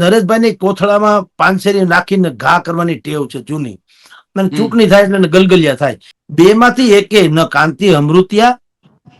નરેશભાઈની કોથળામાં પાનસેરી નાખીને ઘા કરવાની ટેવ છે જૂની. અને ચૂંટણી થાય એટલે ગલગલિયા થાય. બે માંથી એકે ન કાંતિ અમૃતિયા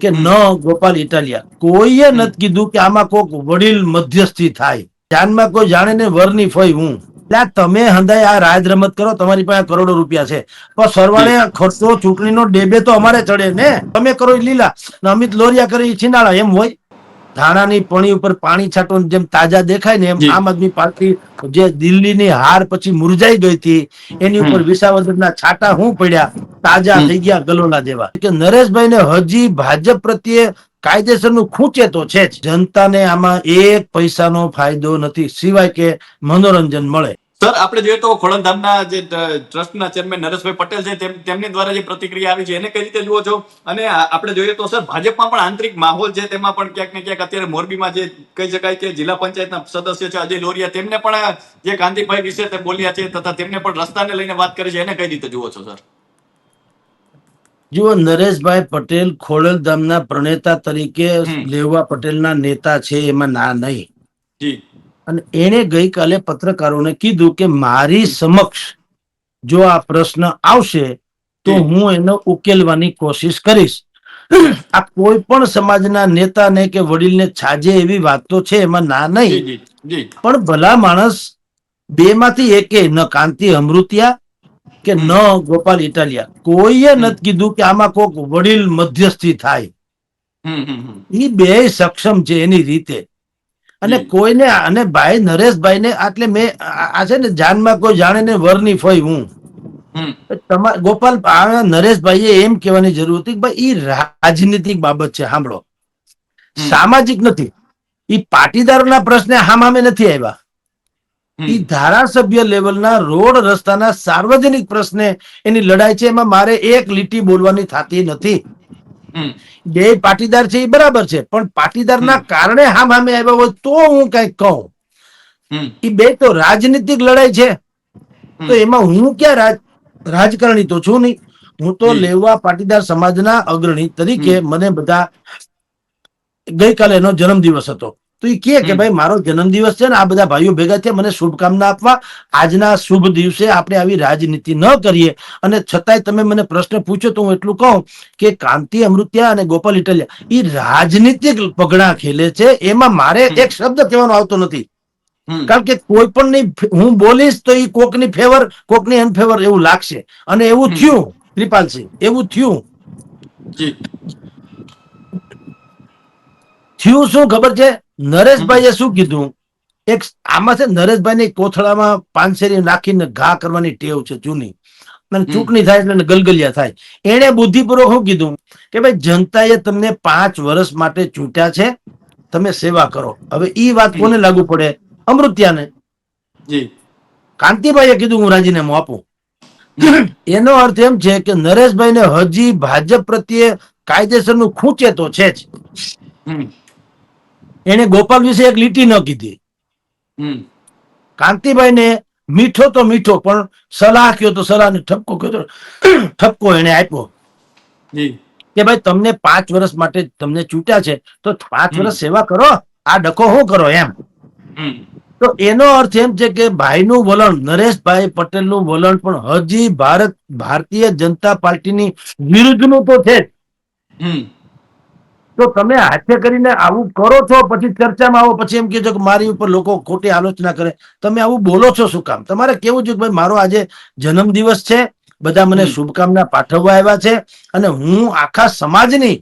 કે ન ગોપાલ ઇટાલિયા. કોઈએ નથી કીધું કે આમાં કોક વડીલ મધ્યસ્થી થાય. ધ્યાનમાં કોઈ જાણે ને વરની ફઈ હું. એટલે તમે હંદાય આ રાજ રમત કરો તમારી પાસે કરોડો રૂપિયા છે. પણ સરવાળે ખર્ચો ચૂંટણીનો ડેબે તો અમારે ચડે ને. તમે કરો લીલા. ને અમિત લોરિયા કરે છીનાળા એમ હોય. ધાણાની પણી ઉપર પાણી છાંટો ને જેમ તાજા દેખાય ને એમ આમ આદમી પાર્ટી જે દિલ્હીની હાર પછી મુરઝાઈ ગઈ હતી એની ઉપર વિસાવદરના છાટા હું પડ્યા તાજા થઈ ગયા ગલોલા જેવા. કે નરેશભાઈને હજી ભાજપ પ્રત્યે કાયદેસરનું ખૂંચે તો છે જ. જનતાને આમાં એક પૈસાનો ફાયદો નથી સિવાય કે મનોરંજન મળે. સર આપણે જોઈએ તો ખોડલધામના જે ટ્રસ્ટના ચેરમેન નરેશભાઈ પટેલ છે તેમની દ્વારા જે પ્રતિક્રિયા આવી છે એને કઈ રીતે જુઓ છો? અને આપણે જોઈએ તો સર ભાજપમાં પણ આંતરિક માહોલ છે તેમાં પણ ક્યાંક ને ક્યાંક અત્યારે મોરબીમાં જે કહી શકાય કે જિલ્લા પંચાયતના સદસ્ય છે અજય લોરિયા તેમને પણ જે કાંતિભાઈ વિશે તે બોલ્યા છે તથા તેમને પણ રસ્તાને લઈને વાત કરી છે એને કઈ રીતે જુઓ છો સર? જુઓ નરેશભાઈ પટેલ ખોડલધામના પ્રણેતા તરીકે. લેવા પટેલના નેતા છે એમાં ના નહીં. જી. અને એણે ગઈકાલે પત્રકારોને કીધું કે મારી સમક્ષ જો આ પ્રશ્ન આવશે તો હું એનો ઉકેલવાની કોશિશ કરીશ. આ કોઈ પણ સમાજના નેતાને કે વડીલને છાજે એવી વાત તો છે એમાં ના નહીં. પણ ભલા માણસ બે માંથી એકે ન કાંતિ અમૃતિયા કે ન ગોપાલ ઇટાલિયા. કોઈએ નથી કીધું કે આમાં કોક વડીલ મધ્યસ્થી થાય. એ બે સક્ષમ છે એની રીતે. અને. કોઈને અને ભાઈ નરેશભાઈને આટલે મેં આ છે ને જાનમાં કોઈ જાણે ને વરની ફોઈ હું. તમારે ગોપાલ નરેશભાઈ નરેશભાઈએ એમ કહેવાની જરૂર હતી કે ભાઈ એ રાજનીતિક બાબત છે સાંભળો. સામાજિક નથી. ઈ પાટીદારોના પ્રશ્ને હામામે નથી આવ્યા. એ ઈ ધારાસભ્ય લેવલના રોડ રસ્તાના સાર્વજનિક પ્રશ્ને એની લડાઈ છે એમાં મારે એક લીટી બોલવાની થતી નથી. બે પાટીદાર છે એ બરાબર છે પણ પાટીદારના. કારણે હામ હામે આવ્યા હોય તો હું કંઈક કહું. એ બે તો રાજનીતિક લડાઈ છે. તો એમાં હું ક્યાં રાજ રાજકારણી તો છું નહીં. હું તો લેવા પાટીદાર સમાજના અગ્રણી તરીકે મને બધા ગઈકાલે એનો જન્મદિવસ હતો. તો એ કે કે ભાઈ મારો જન્મદિવસ છે ને આ બધા ભાઈઓ ભેગા થયા મને શુભકામના આપવા. આજના શુભ દિવસે આપણે આવી રાજનીતિ ન કરીએ. અને છતાંય તમે મને પ્રશ્ન પૂછ્યો તો હું એટલું કહું કે કાંતિ અમૃત્યા અને ગોપાલ ઇટલિયા એ રાજનીતિક પગડા ખેલે છે. એમાં મારે એક શબ્દ કહેવાનો આવતો નથી. કારણ કે કોઈ પણ ની હું બોલીશ તો એ કોકની ફેવર કોકની અનફેવર એવું લાગશે. અને એવું. થયું કૃપાલસિંહ એવું થયું. થયું શું ખબર છે? નરેશભાઈએ શું કીધું? એક આમાં છે નરેશભાઈની કોથળામાં પાનસેરી નાખીને ઘા કરવાની ટેવ છે જૂની. અને ચૂંટણી થાય એટલે ગલગલિયા થાય. એણે બુદ્ધિપૂર્વક શું કીધું? કે ભાઈ જનતાએ તમને પાંચ વર્ષ માટે ચૂંટ્યા છે તમે સેવા કરો. હવે ઈ વાત કોને લાગુ પડે? અમૃત્યાને. કાંતિભાઈએ કીધું હું રાજીનામું આપું. એનો અર્થ એમ છે કે નરેશભાઈને હજી ભાજપ પ્રત્યે કાયદેસરનું ખૂંચે તો છે જ. એને ગોપાલ વિશે એક લીટી ન કીધી. કાંતિભાઈ ને મીઠો તો મીઠો પણ સલાહ કયો તો સલાહ ને ઠપકો કયો તો ઠપકો એને આપ્યો. કે ભાઈ તમને પાંચ વર્ષ માટે તમને ચૂંટ્યા છે તો પાંચ વર્ષ સેવા કરો આ ડકો શું કરો એમ. તો એનો અર્થ એમ છે કે ભાઈનું વલણ નરેશભાઈ પટેલનું વલણ પણ હજી ભારત ભારતીય જનતા પાર્ટીની વિરુદ્ધનું તો છે જ. તો તમે હાથે કરીને આવું કરો છો પછી ચર્ચામાં આવો પછી એમ કહેજો કે મારી ઉપર લોકો ખોટી આલોચના કરે. તમે આવું બોલો છો શું કામ? તમારે કેવું છે કે ભાઈ મારો આજે જન્મદિવસ છે બધા મને શુભકામના પાઠવવા આવ્યા છે અને હું આખા સમાજની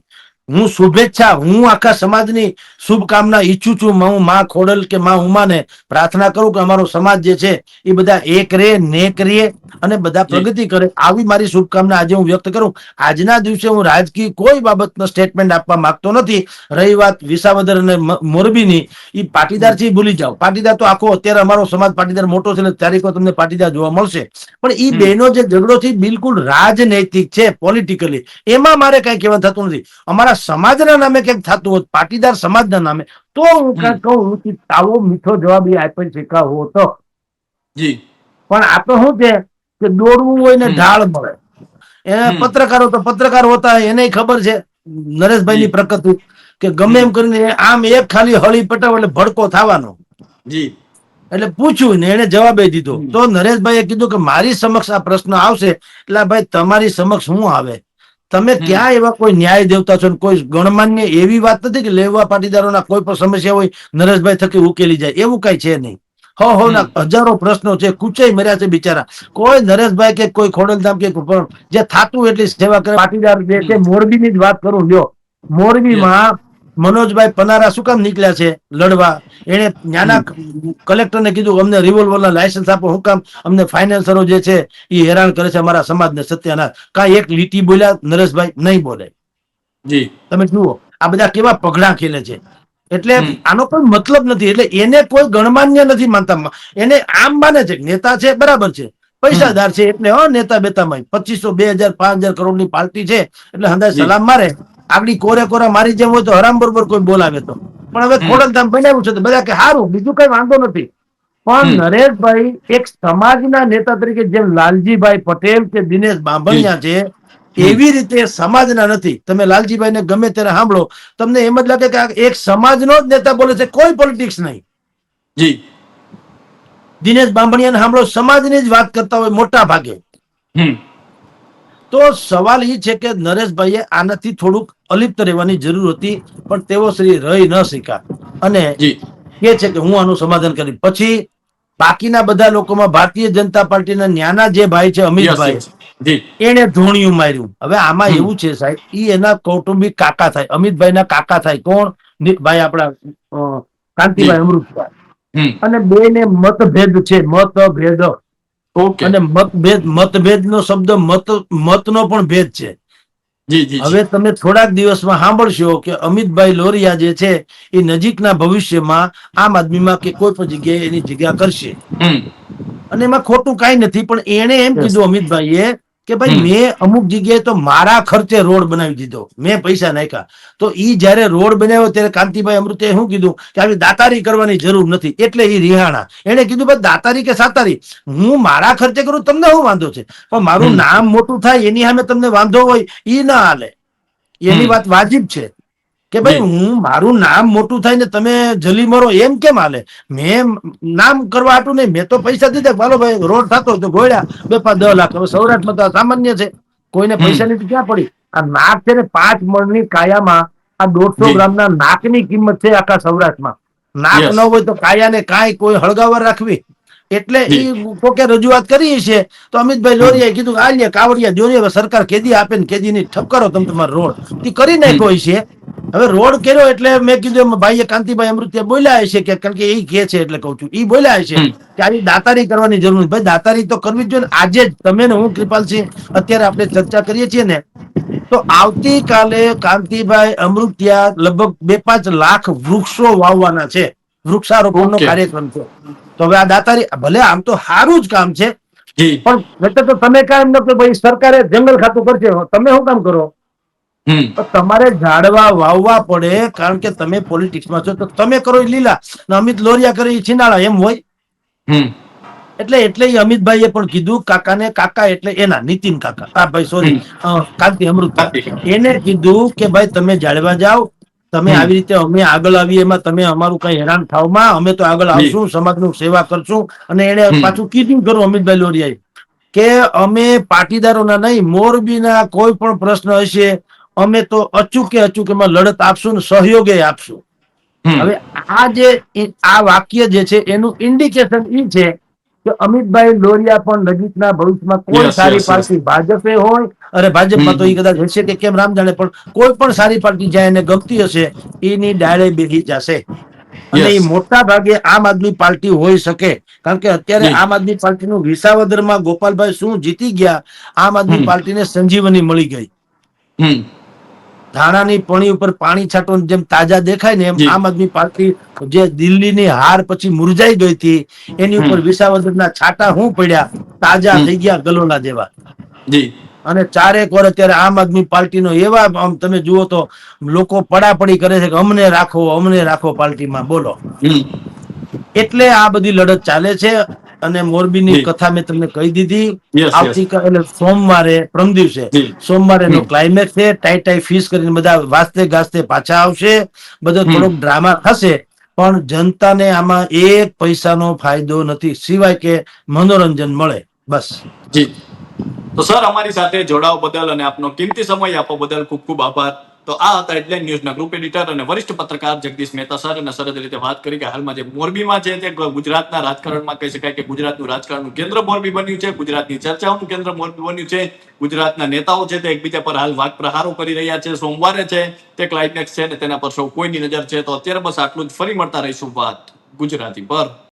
હું શુભેચ્છા હું આખા સમાજની શુભકામના ઈચ્છું છું. હું માં ખોડલ કે માં ઉમાને પ્રાર્થના કરું કે અમારો સમાજ જે છે એ બધા એક રે નેક રે અને બધા. પ્રગતિ કરે આવી મારી શુભકામના આજે હું વ્યક્ત કરું. આજના દિવસે હું રાજકીય કોઈ બાબતનો સ્ટેટમેન્ટ આપવા માંગતો નથી. રહી વાત વિસાવદર અને મોરબીની. એ પાટીદાર છે ભૂલી જાઓ. પાટીદાર તો આખો અત્યારે અમારો સમાજ પાટીદાર મોટો છે તારીખો તમને પાટીદાર જોવા મળશે. પણ એ બહેનો જે ઝઘડો છે બિલકુલ રાજનૈતિક છે પોલિટિકલી એમાં મારે કઈ કહેવાનું થતું નથી. અમારા સમાજના નામે કંઈક થતું હોત પાટીદાર સમાજના નામે તો હું કઈ કહું કે આવો મીઠો જવાબ એ આપી શકાવો તો જી. પણ આ તો શું છે કે દોડવું હોય ને ઢાળ મળે. એને પત્રકારો તો પત્રકાર હોતા એને ખબર છે. નરેશભાઈ ની પ્રકૃતિ કે ગમે એમ કરીને આમ એક ખાલી હળી પટાવ એટલે ભડકો થવાનો. જી. એટલે પૂછ્યું ને એને જવાબે દીધો. તો નરેશભાઈએ કીધું કે મારી સમક્ષ આ પ્રશ્ન આવશે. એટલે ભાઈ તમારી સમક્ષ શું આવે? તમે ક્યાં એવા કોઈ ન્યાય દેવતા છો? ને કોઈ ગણમાન્ય એવી વાત નથી કે લેવા પાટીદારોના કોઈ પણ સમસ્યા હોય નરેશભાઈ થકી ઉકેલી જાય. એવું કઈ છે નહીં. હો હો ના હજારો પ્રશ્નો છે કુચાઈ મર્યા છે બિચારા. કોઈ નરેશભાઈ કે કોઈ ખોડલધામ કે જે થાતું એટલી સેવા કરે પાટીદાર જે છે મોરબીની જ વાત કરું લ્યો. મોરબીમાં મનોજભાઈ પનારા શું કામ નીકળ્યા છે લડવા? એને નાના કલેક્ટરને કીધું અમને રિવોલ્વરના લાયસન્સ આપો હું કામ અમને ફાઇનાન્સરો જે છે એ હેરાન કરે છે અમારા સમાજને સત્યાનાશ કાંઈ એક લીટી બોલ્યા નરેશભાઈ નહીં બોલે. જી. તમે જુઓ આ બધા કેવા પગડા ખેલે છે. એટલે આનો કોઈ મતલબ નથી. એટલે એને કોઈ ગણમાન્ય નથી માનતા. એને આમ માને છે નેતા છે બરાબર છે. પૈસાદાર છે. એટલે હો નેતા બેતામાં. પચીસો બે હજાર પાંચ હજાર કરોડની પાર્ટી છે. એટલે હંદાજ સલામ મારે. આગળ કોરે કોરા મારી જેમ હોય તો હરામ બરોબર કોઈ બોલાવે તો. પણ હવે. ખોડલધામ બનાવ્યું છે તો બધા કે સારું બીજું કઈ વાંધો નથી. પણ નરેશભાઈ એક સમાજના નેતા તરીકે જેમ લાલજીભાઈ પટેલ કે દિનેશ બાંભણિયા છે એવી રીતે સમાજના નથી. તમે લાલજીભાઈ ને ગમે ત્યારે સાંભળો તમને એમ જ લાગે કે એક સમાજનો જ નેતા બોલે છે કોઈ પોલિટિક્સ નહીં. જી. દિનેશ બાંભણિયાને સાંભળો સમાજની જ વાત કરતા હોય મોટા ભાગે. તો સવાલ એ છે કે નરેશભાઈએ આનાથી થોડુંક અલિપ્ત રહેવાની જરૂર હતી પણ તેઓ શ્રી રહી ન શીખા અને કે છે કે હું આનું સમાધાન કરી પછી બાકીના બધા લોકોમાં ભારતીય જનતા પાર્ટીના ન્યાના જે ભાઈ છે અમિતભાઈ એને ધોણિયું માર્યું. હવે આમાં એવું છે સાહેબ ઈ એના કૌટુંબિક કાકા થાય અમિતભાઈ ના કાકા થાય. કોણ? ભાઈ આપણા કાંતિભાઈ અમૃતભાઈ. અને બે ને મતભેદ છે મતભેદ. અને મતભેદ મતભેદ નો શબ્દ મત મત નો પણ ભેદ છે. હવે તમે થોડાક દિવસમાં સાંભળશો કે અમિતભાઈ લોરિયા જે છે એ નજીકના ભવિષ્યમાં આમ આદમીમાં કે કોઈ પણ જગ્યાએ એની જગ્યા કરશે. અને એમાં ખોટું કઈ નથી પણ એને એમ. કીધું અમિતભાઈએ કે ભાઈ મેં અમુક જગ્યાએ તો મારા ખર્ચે રોડ બનાવી દીધો. મેં પૈસા નાખ્યા. તો ઈ જયારે રોડ બનાવ્યો ત્યારે કાંતિભાઈ અમૃતે શું કીધું? કે આવી દાતારી કરવાની જરૂર નથી. એટલે એ રિહાણા. એને કીધું ભાઈ દાતારી કે સાતારી? હું મારા ખર્ચે કરું તમને શું વાંધો છે? પણ મારું નામ મોટું થાય એની સામે તમને વાંધો હોય ઈ ના હાલે. એની વાત વાજિબ છે. કે ભાઈ હું મારું નામ મોટું થાય ને તમે જલી મરો એમ કેમ હાલે? મેં નામ કરવા આટું નહીં મેં તો પૈસા દીધા. ચાલો ભાઈ રોડ થતો તો ગોળ્યા. બે પાંચ દસ લાખ હવે સૌરાષ્ટ્રમાં તો સામાન્ય છે. કોઈને પૈસા પૈસાની ક્યાં પડી? આ નાક છે ને પાંચ મણની કાયામાં આ દોઢસો. ગ્રામના નાકની કિંમત છે આખા સૌરાષ્ટ્રમાં. નાક ન હોય તો કાયાને કાંઈ કોઈ હળગાવર રાખવી. એટલે. એ કોકે રજૂઆત કરી છે તો અમિતભાઈ લોરિયાએ કીધું આલ્યા કાવડિયા જોને સરકાર કેદી આપે ને કેદી ની ઠપકારો તમે તમારો રોડ. તે કરી નાખ્યો છે હવે રોડ કર્યો એટલે મેં કીધું એમ ભાઈએ કાંતિભાઈ અમૃતિયા બોલ્યા છે કે કારણ કે એ કે છે એટલે કહું છું. એ બોલ્યા છે કે આવી દાતારી કરવાની જરૂર ભાઈ દાતારી તો કરવી જ જોઈએ આજે જ તમે ને હું કૃપાલસિંહ અત્યારે આપણે ચર્ચા કરીએ છીએ ને તો આવતીકાલે કાંતિભાઈ અમૃતિયા લગભગ બે પાંચ લાખ વૃક્ષો વાવવાના છે. વૃક્ષારોપણનો નો કાર્યક્રમ છે. તો હવે આ દાતારી ભલે આમ તો સારું જ કામ છે પણ એટલે તો તમે કામ ન કે ભાઈ સરકારે જંગલ ખાતું કરશે તમે શું કામ કરો? તમારે ઝાડવા વાવવા પડે કારણ કે તમે પોલિટિક્સમાં છો તો તમે કરો લીલા. ને અમિત લોરિયા કરે એ છીનાળા એમ હોય? એટલે એટલે અમિતભાઈ અમિતભાઈએ પણ કીધું કાકાને કાકા એટલે એના નીતિન કાકા. હા ભાઈ સોરી કાંતિ અમૃત. એને કીધું કે ભાઈ તમે જાળવા જાઓ તમે આવી રીતે અમે આગળ આવીએ એમાં તમે અમારું કઈ હેરાન થાવમાં અમે તો આગળ આવશું સમાજનું સેવા કરશું. અને એને પાછું કીધું કરું અમિતભાઈ લોરિયાએ કે અમે પાટીદારોના નહીં મોરબીના કોઈ પણ પ્રશ્ન હશે અમે તો અચૂકે અચૂકેમાં લડત આપશું ને સહયોગે આપશું. હવે આ જે આ વાક્ય જે છે એનું ઇન્ડિકેશન એ છે કે અમિતભાઈ લોરિયા પણ નજીકના ભવિષ્યમાં કોઈ સારી. પાર્ટી ભાજપે હોય. અરે ભાજપમાં તો એ કદાચ હશે કે કેમ રામ જાણે પણ કોઈ પણ સારી પાર્ટી જ્યાં એને ગમતી હશે એની ડાળે બેસી જશે. અને એ મોટા ભાગે આમ આદમી પાર્ટી હોઈ શકે. કારણ કે અત્યારે આમ આદમી પાર્ટીનું વિસાવદરમાં ગોપાલભાઈ શું જીતી ગયા આમ આદમી. પાર્ટીને સંજીવની મળી ગઈ. ધાણાની પણી ઉપર પાણી છાંટો જેમ તાજા દેખાય ને એમ આમ આદમી પાર્ટી જે દિલ્હીની હાર પછી મુરઝાઈ ગઈ હતી એની ઉપર વિસાવદરના છાંટા હું પડ્યા તાજા થઈ ગયા ગલોલા જેવા. અને ચારેક વાર અત્યારે આમ આદમી પાર્ટીનો એવા આમ તમે જુઓ તો લોકો પડાપડી કરે છે કે અમને રાખો અમને રાખો પાર્ટીમાં બોલો. એટલે આ બધી લડત ચાલે છે. અને મોરબીની કથા મેં તમને કહી દીધી. આવતીકાલે સોમવારે પ્રમ દિવસે સોમવારે નો ક્લાઇમેક્સ છે. ટાઈ ટાઈ ફીસ કરીને બધા વાસ્તે ગાસ્તે પાછા આવશે. બધો. થોડોક ડ્રામા થશે પણ જનતાને આમાં એક પૈસાનો ફાયદો નથી. સિવાય કે મનોરંજન મળે. બસ. જી. તો સર અમારી સાથે જોડાવ બદલ અને આપનો કિંમતી સમય આપવા બદલ ખૂબ ખૂબ આભાર. તો આ હતા હેડલાઇન ન્યૂઝના ગ્રુપ એડિટર અને વરિષ્ઠ પત્રકાર જગદીશ મહેતા સર અને સરસ રીતે વાત કરી કે હાલમાં જે મોરબીમાં છે તે ગુજરાતના રાજકારણમાં કહી શકાય કે ગુજરાતનું રાજકારણનું કેન્દ્ર મોરબી બન્યું છે, ગુજરાતની ચર્ચાઓનું કેન્દ્ર મોરબી બન્યું છે, ગુજરાતના નેતાઓ છે તે એકબીજા પર હાલ વાક પ્રહારો કરી રહ્યા છે, સોમવારે છે તે ક્લાઇમેક્સ છે ને તેના પર સૌ કોઈની નજર છે. તો અત્યારે બસ આટલું જ. ફરી મળતા રહીશું વાત ગુજરાતી પર.